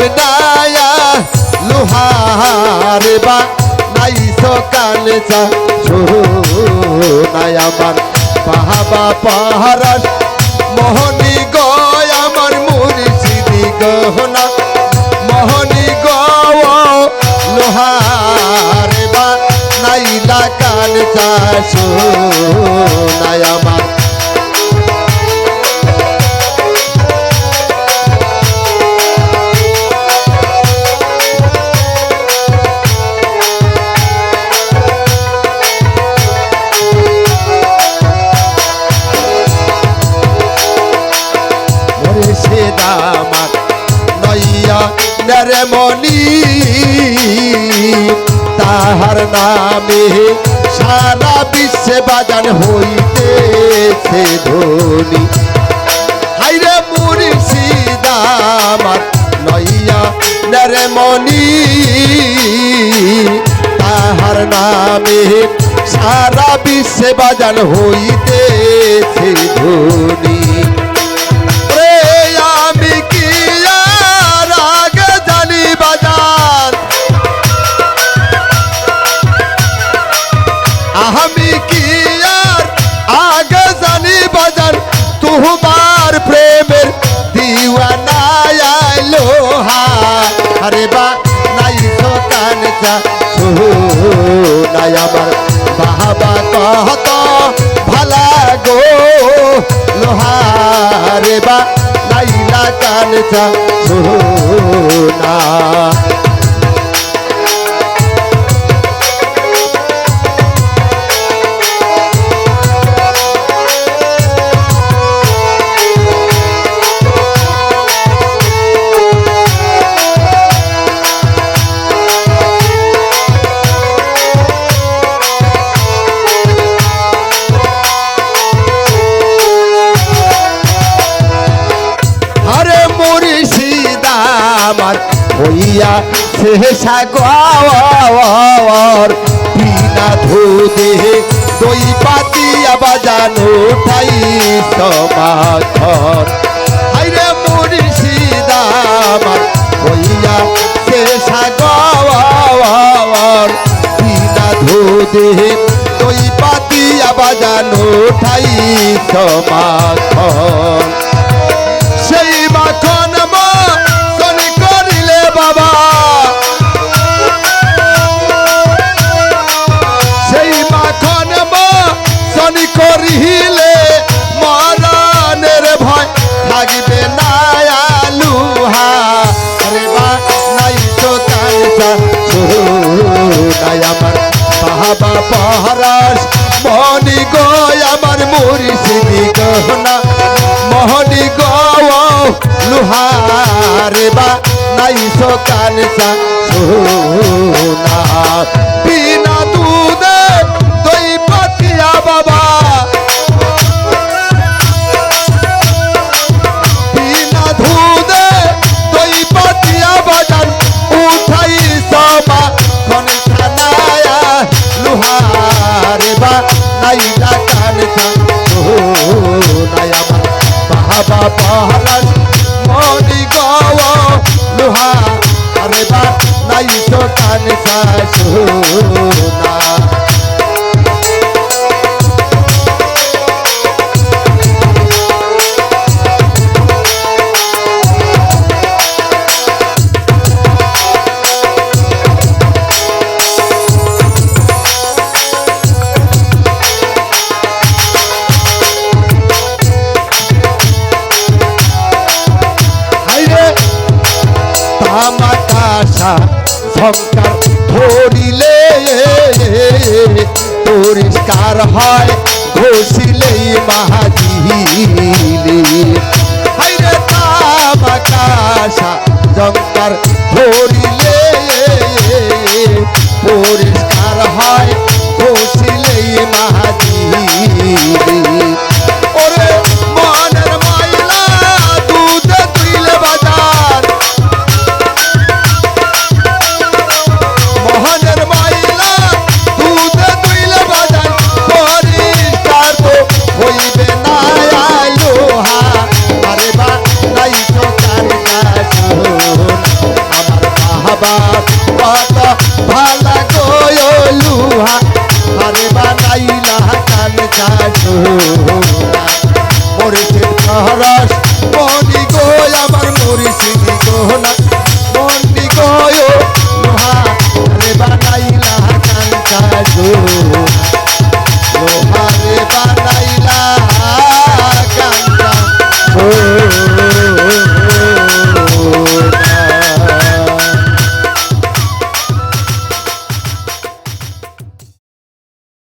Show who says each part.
Speaker 1: বাবনায়া লুহার বা নাইসো কানসা সোনায় আমার পাহাবা পাহারাস মোহনী গো, আমার মুরিষিদি গহনা মোহনী গো লোহার বা নাইলা কানসা সোনায় আমার নরমণি তাহার নামে সারা বিশ্বে বাজান হইতেছে ধনী। হাইরে মুড়ি সিদামার নইয়া নরমণি, তাহার নামে সারা বিশ্বে বাজান হইতেছে ধনী। আমি কি আর? আগে জানি বাজার, তুহবার প্রেমের দিওয়ানা আইলো হা আরে বা, নাই সকান চা নাই আমার বাবা কহত ভালা গো লোহারে। বা নাইলা কান না হইয়া শেষা গর বিনা ধুদে দই পাতিয়া বাজানো ঠাই সমাথর আরে মুর্শিদামার হইয়া শেষা গর বিনা ধুদে দই পাতিয়া বাজানো ঠাই সমাথর সেই কালসা নাই আমার বাবা পহরাস মনি গো, আমার মুরিসিদি গহনা। মোহনী গো লুহারে বা নাই সকান চা সোনা বিনা দুধে দই পাতিয়া বাবা। নাই কান চা নাই আমার। বাবা পাহারান মনি গও লোহা, আরে বা নাই তো কান শাশুনা সংকার ধরিলে পরিষ্কার হয় ঘষিলেই মাহাজিলে। তামাকাশা জঙ্কার ধরিলে পরিষ্কার হয় ঘষিলেই মাহাজিলে। মরিষি